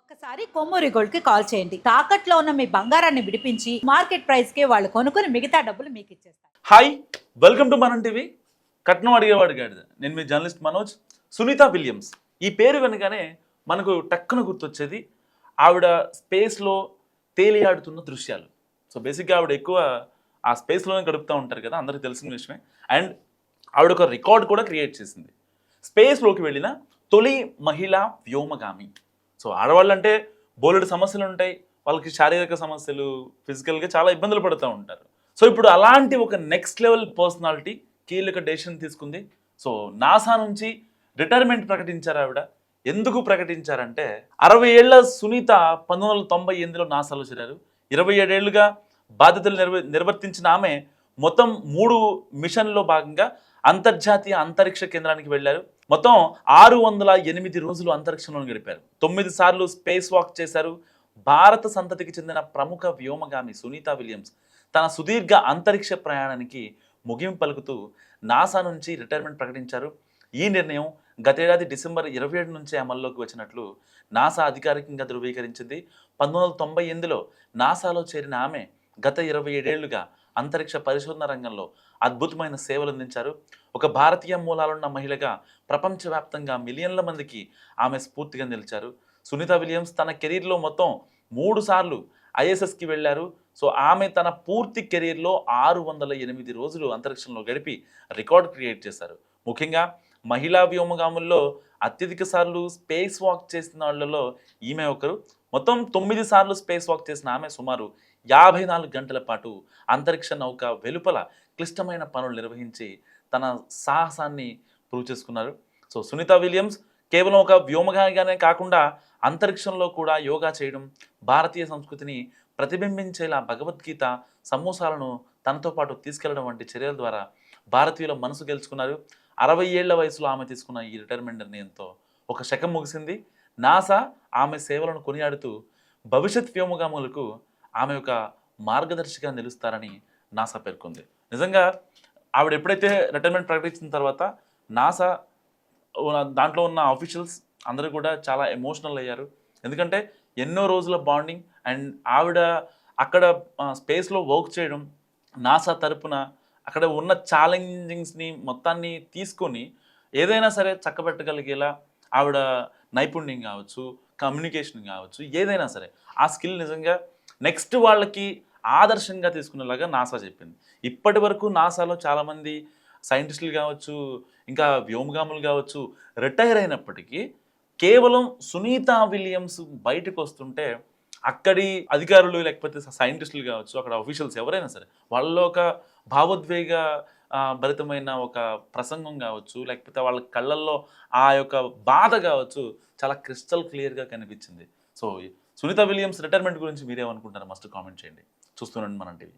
ఒక్కసారి కొమ్మూరి గోల్డ్కి కాల్ చేయండి. తాకట్లో ఉన్న మీ బంగారాన్ని విడిపించి మార్కెట్ ప్రైస్కి వాళ్ళు కొనుక్కుని మిగతా డబ్బులు మీకు ఇచ్చేస్తారు. Hi welcome to Manam TV. కట్నం అడిగేవాడు గాడిద నేను మీ జర్నలిస్ట్ మనోజ్ సునీత విలియమ్స్. ఈ పేరు వెనగానే మనకు టక్కున గుర్తొచ్చేది ఆవిడ స్పేస్లో తేలియాడుతున్న దృశ్యాలు. సో బేసిక్గా ఆవిడ ఎక్కువ ఆ స్పేస్లోనే గడుపుతూ ఉంటారు కదా అందరికీ తెలిసిన విషయమే. అండ్ ఆవిడ ఒక రికార్డ్ కూడా క్రియేట్ చేసింది. స్పేస్లోకి వెళ్ళిన తొలి మహిళా వ్యోమగామి. సో ఆడవాళ్ళు అంటే బోలెడు సమస్యలు ఉంటాయి వాళ్ళకి శారీరక సమస్యలు ఫిజికల్గా చాలా ఇబ్బందులు పడుతూ ఉంటారు. సో ఇప్పుడు అలాంటి ఒక నెక్స్ట్ లెవెల్ పర్సనాలిటీ కీలక డెసిషన్ తీసుకుంది. సో నాసా నుంచి రిటైర్మెంట్ ప్రకటించారు ఆవిడ. ఎందుకు ప్రకటించారంటే అరవై ఏళ్ళ సునీత పంతొమ్మిది వందల తొంభై ఎనిమిదిలో నాసాలో చేరారు. ఇరవై ఏడేళ్ళుగా బాధ్యతలు నిర్వ నిర్వర్తించిన ఆమె మొత్తం మూడు మిషన్లో భాగంగా అంతర్జాతీయ అంతరిక్ష కేంద్రానికి వెళ్ళారు. మొత్తం ఆరు వందల ఎనిమిది రోజులు అంతరిక్షంలో గడిపారు. తొమ్మిది సార్లు స్పేస్ వాక్ చేశారు. భారత సంతతికి చెందిన ప్రముఖ వ్యోమగామి సునీత విలియమ్స్ తన సుదీర్ఘ అంతరిక్ష ప్రయాణానికి ముగింపు పలుకుతూ నాసా నుంచి రిటైర్మెంట్ ప్రకటించారు. ఈ నిర్ణయం గతేడాది డిసెంబర్ ఇరవై ఏడు నుంచే అమల్లోకి వచ్చినట్లు నాసా అధికారికంగా ధృవీకరించింది. పంతొమ్మిది వందల తొంభై ఎనిమిదిలో నాసాలో చేరిన ఆమె గత ఇరవై ఏడేళ్ళుగా అంతరిక్ష పరిశోధన రంగంలో అద్భుతమైన సేవలు అందించారు. ఒక భారతీయ మూలాలున్న మహిళగా ప్రపంచవ్యాప్తంగా మిలియన్ల మందికి ఆమె స్ఫూర్తిగా నిలిచారు. సునీత విలియమ్స్ తన కెరీర్లో మొత్తం మూడు సార్లు ఐఎస్ఎస్కి వెళ్ళారు. సో ఆమె తన పూర్తి కెరీర్లో ఆరు వందల ఎనిమిది రోజులు అంతరిక్షంలో గడిపి రికార్డ్ క్రియేట్ చేశారు. ముఖ్యంగా మహిళా వ్యోమగాముల్లో అత్యధిక సార్లు స్పేస్ వాక్ చేసిన వాళ్ళలో ఈమె ఒకరు. మొత్తం తొమ్మిది సార్లు స్పేస్ వాక్ చేసిన ఆమె సుమారు యాభై నాలుగు గంటల పాటు అంతరిక్ష నౌక వెలుపల క్లిష్టమైన పనులు నిర్వహించి తన సాహసాన్ని ప్రూవ్ చేసుకున్నారు. సో సునీత విలియమ్స్ కేవలం ఒక వ్యోమగామిగానే కాకుండా అంతరిక్షంలో కూడా యోగా చేయడం భారతీయ సంస్కృతిని ప్రతిబింబించేలా భగవద్గీత సమూసాలను తనతో పాటు తీసుకెళ్ళడం వంటి చర్యల ద్వారా భారతీయుల మనసు గెలుచుకున్నారు. అరవై ఏళ్ళ వయసులో ఆమె తీసుకున్న ఈ రిటైర్మెంట్ నిర్ణయంతో ఒక శకం ముగిసింది. నాసా ఆమె సేవలను కొనియాడుతూ భవిష్యత్ వ్యోమగాములకు ఆమె ఒక మార్గదర్శిగా నిలుస్తారని నాసా పేర్కొంది. నిజంగా ఆవిడ ఎప్పుడైతే రిటైర్మెంట్ ప్రకటించిన తర్వాత నాసా దాంట్లో ఉన్న ఆఫీషియల్స్ అందరూ కూడా చాలా ఎమోషనల్ అయ్యారు. ఎందుకంటే ఎన్నో రోజుల బాండింగ్ అండ్ ఆవిడ అక్కడ స్పేస్లో వర్క్ చేయడం నాసా తరపున అక్కడ ఉన్న ఛాలెంజింగ్స్ని మొత్తాన్ని తీసుకొని ఏదైనా సరే చక్కబెట్టగలిగేలా ఆవిడ నైపుణ్యం కావచ్చు కమ్యూనికేషన్ కావచ్చు ఏదైనా సరే. ఆ స్కిల్ నిజంగా నెక్స్ట్ వాళ్ళకి ఆదర్శంగా తీసుకునేలాగా నాసా చెప్పింది. ఇప్పటి వరకు నాసాలో చాలామంది సైంటిస్టులు కావచ్చు ఇంకా వ్యోమగాములు కావచ్చు రిటైర్ అయినప్పటికీ కేవలం సునీత విలియమ్స్ బయటకు వస్తుంటే అక్కడి అధికారులు లేకపోతే సైంటిస్టులు కావచ్చు అక్కడ అఫీషియల్స్ ఎవరైనా సరే వాళ్ళలో ఒక భావోద్వేగ భరితమైన ఒక ప్రసంగం కావచ్చు లేకపోతే వాళ్ళ కళ్ళల్లో ఆ యొక్క బాధ కావచ్చు చాలా క్రిస్టల్ క్లియర్గా కనిపించింది. సో సునీత విలియమ్స్ రిటైర్మెంట్ గురించి మీరేమనుకుంటారు మస్ట్ కామెంట్ చేయండి. చూస్తున్నాను మనం టీవీ.